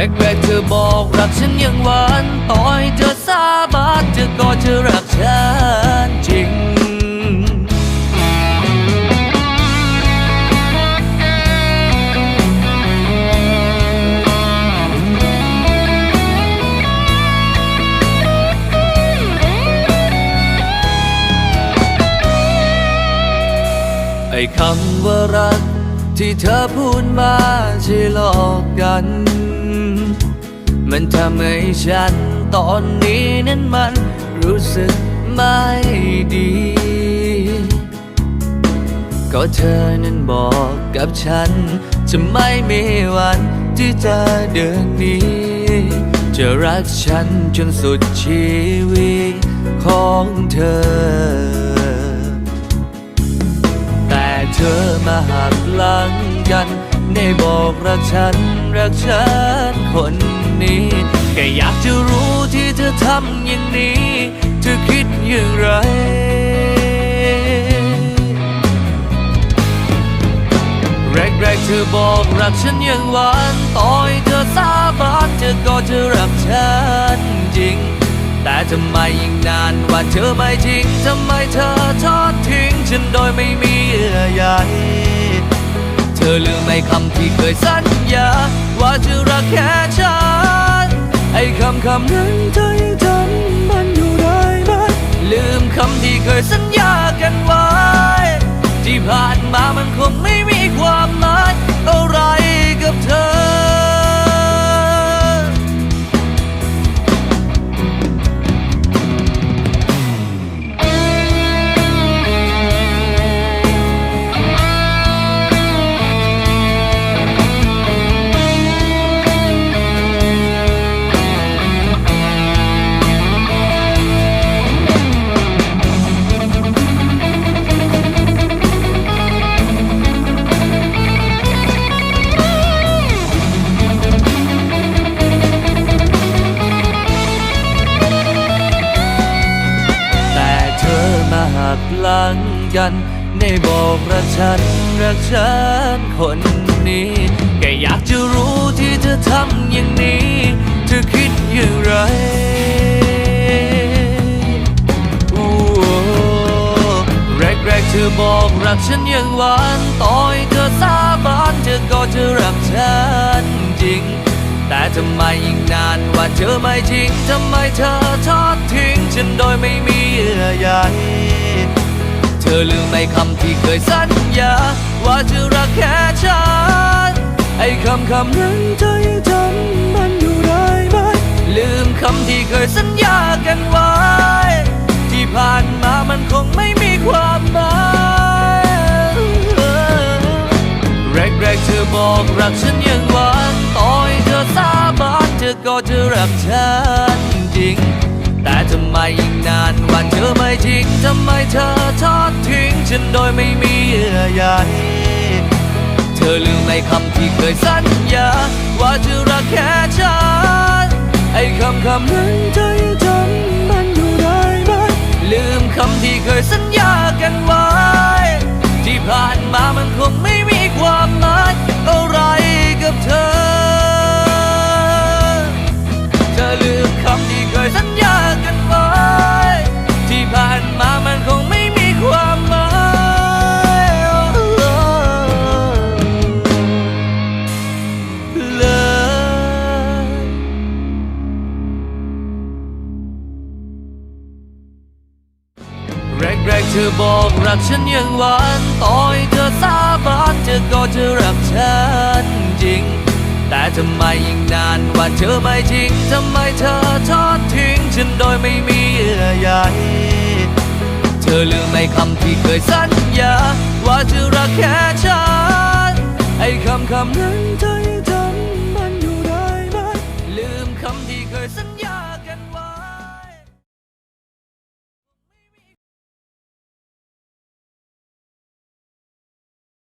แรกๆเธอบอกรักฉันยังหวานต่อให้เธอสาบานเธอก็จะรักฉันจริงไอ้คำว่ารัก ที่เธอพูดมาใช่หลอกกัน มันทำให้ฉันตอนนี้นั้นมันรู้สึกไม่ดี ก็เธอนั้นบอกกับฉัน จะไม่มีวันที่จะเดินนี้ จะรักฉันจนสุดชีวิตของเธอ ธอมาหักหลังกัน ได้บอกรักฉัน รักฉันคนนี้แค่อยากจะรู้ที่เธอทำอย่างนี้ เธอคิดอย่างไร แรกๆเธอบอกรักฉันอย่างหวานต่อให้เธอสาบานเธอก็จะรักฉันจริง แต่ทำไมยิ่งนานว่าเธอไม่จริงทำไมเธอทอดทิ้ง ฉันโดยไม่มีเยื่อใยเธอลืมไอ้คำที่เคยสัญญา ว่าจะรักแค่ฉัน ไอ้คำคำนั้นเธอ หักหลังกันได้บอกรักฉันรักฉันคนนี้แค่อยากจะรู้ที่เธอทำอย่างนี้ เธอคิดอย่างไรอู้แรกๆเธอบอกรักฉันอย่างหวานต่อให้เธอสาบานเธอก็จะรักฉันจริง แต่ทำไมยิ่งนานว่าเธอไม่จริงทำไมเธอทอดทิ้งฉันโดยไม่มีเยื่อใย อลืมไอ้คำที่เคยสัญญา ว่าจะรักแค่ฉัน ไอ้คำคำนั้นเธอยังจำมันอยู่ได้ไหม ลืมคำที่เคยสัญญากันไว้ ที่ผ่านมามันคงไม่มีความหมายแรกๆเธอบอกรักฉันย่างหวานต่อให้เธอสาบานเธอก็จะรักฉันจริง แต่ทำไมยิ่งนานวันเธอไม่จริงทำไมเธอทอดทิ้งฉันโดยไม่มีเยื่อใยเธอลืมไอ้คำที่เคยสัญญา ว่าจะรักแค่ฉัน ไอ้คำคำนั้นเธอยังจำมันอยู่ได้ไหมลืมคำที่เคยสัญญา แรกๆเธอบอกรักฉันอย่างหวานต่อให้เธอสาบานเธอก็จะรักฉันจริง แต่ทำไมยิ่งนานว่าเธอไม่จริงทำไมเธอทอดทิ้งฉันโดยไม่มีเยื่อใยเธอลืมไอ้คำที่เคยสัญญา ว่าจะรักแค่ฉันไอ้คำคำนั้น